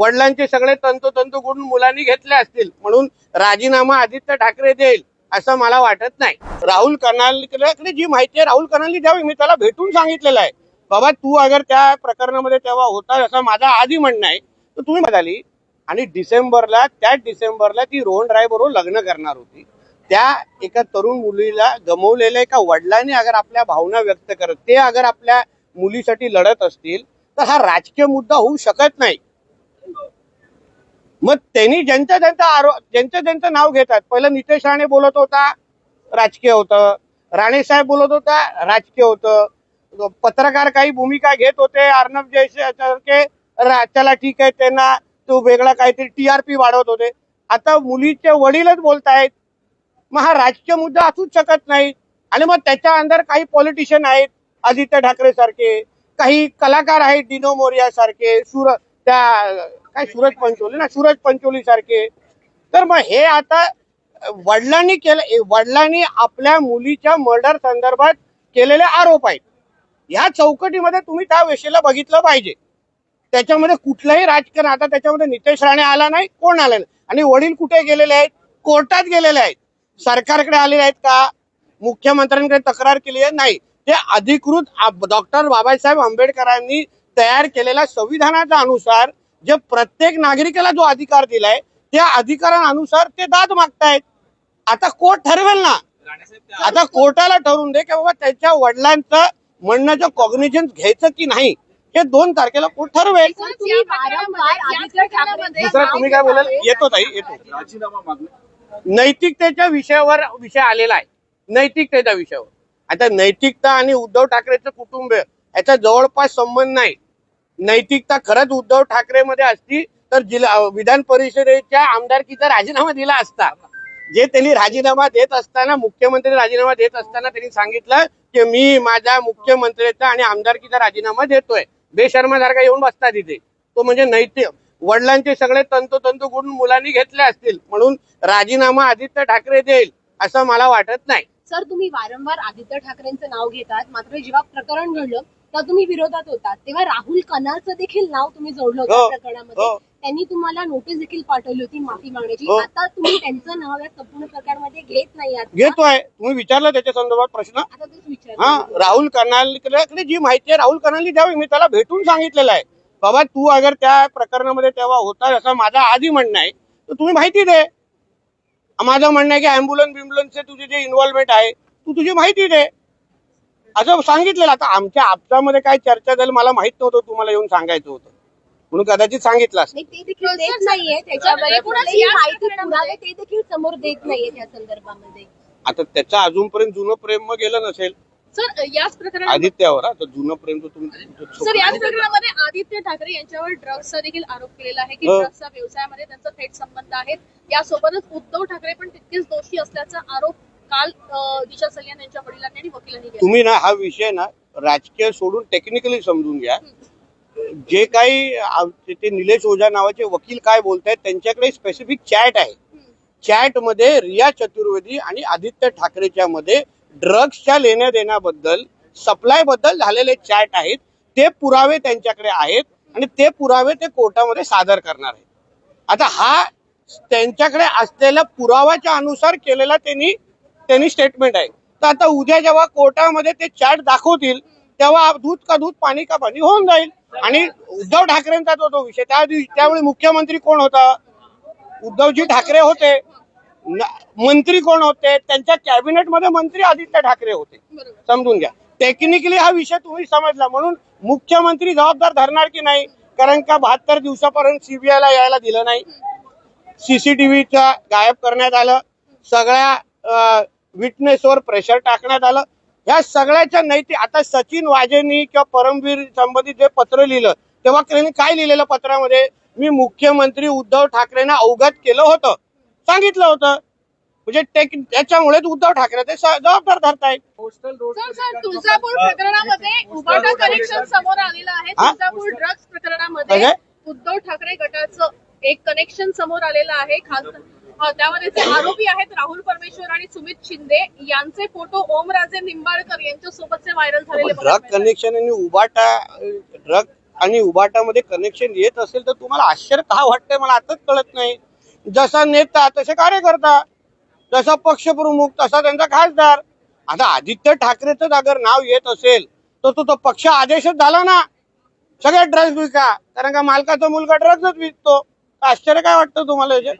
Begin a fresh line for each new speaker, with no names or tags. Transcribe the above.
वडिलांचे सगळे तंतोतंत गुण मुलांनी घेतले असतील म्हणून राजीनामा आदित्य ठाकरे देईल असं मला वाटत नाही. राहुल कर्नालकडे जी माहिती आहे राहुल कर्नाली द्यावी मी त्याला भेटून सांगितलेलं आहे. बाबा तू अगर त्या प्रकरणामध्ये तेव्हा होता असं माझा आधी म्हणणं आहे तर तुम्ही म्हणाली आणि डिसेंबरला त्याच डिसेंबरला ती रोहन राय बरोबर लग्न करणार होती. त्या एका तरुण मुलीला गमवलेल्या एका वडिलांनी अगर आपल्या भावना व्यक्त करत ते अगर आपल्या मुलीसाठी लढत असतील तर हा राजकीय मुद्दा होऊ शकत नाही. मग त्यांनी ज्यांचं ज्यांचं आरो ज्यांचं ज्यांचं नाव घेतात पहिलं नितेश राणे बोलत होता राजकीय होतं. राणे साहेब बोलत होता राजकीय होतं. पत्रकार काही भूमिका घेत होते अर्णब जयसारखे त्याला चला ठीक आहे त्यांना तो वेगळा काहीतरी टीआरपी वाढवत होते. आता मुलीचे वडीलच बोलतायत. मग हा राजकीय मुद्दा असूच शकत नाही. आणि मग त्याच्या अंदर काही पॉलिटिशियन आहेत आदित्य ठाकरे सारखे काही कलाकार आहेत डिनो मोरिया सारखे सुर त्या काय सूरज पंचोली? ना सूरज पंचोली सारखे. तर मग हे आता वडिलांनी केलं वडिलांनी आपल्या मुलीच्या मर्डर संदर्भात केलेले आरोप आहेत. या चौकटीमध्ये तुम्ही त्या वेशेला बघितलं पाहिजे. त्याच्यामध्ये कुठलंही राजकारण आता त्याच्यामध्ये नितेश राणे आला नाही कोण आला नाही? आणि वडील कुठे गेलेले आहेत? कोर्टात गेलेले आहेत. सरकारकडे आलेले आहेत का? मुख्यमंत्र्यांकडे तक्रार केली आहे? नाही. ते अधिकृत डॉक्टर बाबासाहेब आंबेडकरांनी तयार केलेल्या संविधानाच्या अनुसार जे प्रत्येक नागरिकाला जो अधिकार दिलाय त्या अधिकारानुसार ते दाद मागतायत. आता कोर्ट ठरवेल ना. आता कोर्टाला ठरवून दे की बाबा त्याच्या वडिलांचं म्हणण्याचं कॉग्निजन घ्यायचं की नाही हे दोन तारखेला कोर्ट ठरवेल.
तुम्ही
दुसरं काय बोलाल? येतो ताई येतो. नैतिकतेच्या विषयावर विषय आलेला आहे. नैतिकतेच्या विषयावर. आता नैतिकता आणि उद्धव ठाकरेचं कुटुंब याचा जवळपास संबंध नाही. नैतिकता खरंच उद्धव ठाकरे मध्ये असती तर जिल्हा विधान परिषदेच्या आमदारकीचा राजीनामा दिला असता. जे त्यांनी राजीनामा देत असताना मुख्यमंत्री राजीनामा देत असताना त्यांनी सांगितलं की मी माझ्या मुख्यमंत्र्याचा आणि आमदारकीचा राजीनामा देतोय. बेशर्मासारखा येऊन बसता तिथे. तो म्हणजे नैतिक वडिलांचे सगळे तंतोतंत गुण मुलांनी घेतले असतील म्हणून राजीनामा आदित्य ठाकरे देईल असं मला वाटत नाही.
सर तुम्ही वारंवार आदित्य ठाकरेंचं नाव घेतात मात्र जेव्हा प्रकरण घडलं तेव्हा तुम्ही विरोधात होतात. तेव्हा राहुल कनालचं देखील नाव तुम्ही जोडलं होतं
हो,
प्रकरणामध्ये.
हो.
त्यांनी तुम्हाला नोटीस देखील पाठवली होती माफी मागण्याची
हो.
आता तुम्ही त्यांचं नाव या संपूर्ण प्रकारमध्ये घेत नाही आहात. का?
घेतोय तुम्ही विचारलं त्याच्या संदर्भात प्रश्न?
आता तेच
हा
विचार
राहुल कर्नालकडे जी माहिती आहे राहुल कर्नाली द्यावी. मी त्याला भेटून सांगितलेलं आहे. बाबा तू अगर त्या प्रकरणामध्ये तेव्हा होता असं माझं आधी म्हणणं आहे तर तुम्ही माहिती दे. माझं म्हणणं आहे की अँब्युलन्स बिम्ब्युलन्सचे तुझे जे इन्व्हॉल्वमेंट आहे तू तुझी माहिती दे. असं सांगितलेलं. आता आमच्या आपसामध्ये काय चर्चा झाली मला माहीत नव्हतं तुम्हाला येऊन सांगायचं होतं. म्हणून कदाचित सांगितलं असतं.
नाही, ते देखील देत नाहीये. त्याच्यामध्ये कुठलीही माहिती पुरावे ते देखील समोर देत नाहीये त्या संदर्भामध्ये.
आता त्याचं अजूनपर्यंत जुनं प्रेम मग गेलं नसेल.
सर याच प्रकरणामध्ये
आदित्यावर आता जुनं प्रेम तर तुम्ही
सर याच प्रकरणामध्ये आदित्य ठाकरे यांच्यावर ड्रग्सचा देखील आरोप केलेला आहे की
हो.
ड्रग्सचा व्यवसायामध्ये त्यांचा थेट संबंध आहेत यासोबतच उद्धव ठाकरे पण तितकेच दोषी असल्याचा आरोप काल दिशा सलियान यांच्या वडिलांनी आणि वकिलांनी
तुम्ही ना हा विषय ना राजकीय सोडून टेक्निकली समजून घ्या. जे काही ते निलेश ओझा नावाचे वकील काय बोलतायत त्यांच्याकडे स्पेसिफिक चॅट आहे. चॅटमध्ये रिया चतुर्वेदी आणि आदित्य ठाकरेच्या मध्ये ड्रग्सच्या लेण्या देण्याबद्दल सप्लायबद्दल झालेले चॅट आहेत. ते पुरावे त्यांच्याकडे आहेत आणि ते पुरावे ते कोर्टामध्ये सादर करणार आहेत. आता हा त्यांच्याकडे असलेल्या पुराव्याच्या अनुसार केलेला त्यांनी त्यांनी स्टेटमेंट आहे. तर आता उद्या जेव्हा कोर्टामध्ये ते चॅट दाखवतील तेव्हा दूध का दूध पाणी का पाणी होऊन जाईल. आणि उद्धव ठाकरेंचा तो तो विषय त्या दिवशी त्यावेळी मुख्यमंत्री कोण होता? उद्धवजी ठाकरे होते. मंत्री कोण होते? त्यांच्या कॅबिनेटमध्ये मंत्री आदित्य ठाकरे होते. समजून घ्या. टेक्निकली हा विषय तुम्ही समजला. म्हणून मुख्यमंत्री जबाबदार धरणार की नाही? कारण का बहात्तर दिवसापर्यंत सीबीआय ला यायला दिलं नाही. सीसीटीव्हीचा गायब करण्यात आलं. सगळ्या विटनेसवर प्रेशर टाकण्यात आलं. ह्या सगळ्याच्या नैतिक आता सचिन वाजेंनी किंवा परमवीर संबंधित जे पत्र लिहिलं तेव्हा त्यांनी काय लिहिलेलं पत्रामध्ये? मी मुख्यमंत्री उद्धव ठाकरेंना अवगत केलं होतं. सांगितलं होतं. म्हणजे टेक त्याच्यामुळेच उद्धव ठाकरे ते जबाबदार धरतायत.
Postal road
sir sir Tuljapur प्रकरणामध्ये उबाटा कनेक्शन समोर आलेलं आहे? तुळजापूर ड्रग्स प्रकरणामध्ये? उद्धव ठाकरे गटाचं एक कनेक्शन समोर आलेलं आहे. खासदार अं, त्यामध्ये जे आरोपी आहेत राहुल परमेश्वर आणि सुमित शिंदे यांचे फोटो ओमराजे निंबाळकर यांच्या सोबतचे व्हायरल झालेले
ड्रग. कनेक्शन आणि उबाटा ड्रग आणि उबाटामध्ये कनेक्शन येत असेल तर तुम्हाला आश्चर्य का वाटतंय? मला आताच कळत नाही. जसा नेता तसे कार्यकर्ता जसा पक्षप्रमुख तसा त्यांचा खासदार. आता आदित्य ठाकरेचं अगर नाव येत असेल तर तो तो पक्ष आदेशच झाला ना. सगळ्या ड्रग्ज विका कारण का मालकाचा मुलगा ड्रग्जच विकतो. आश्चर्य काय वाटतं तुम्हाला याच्यात?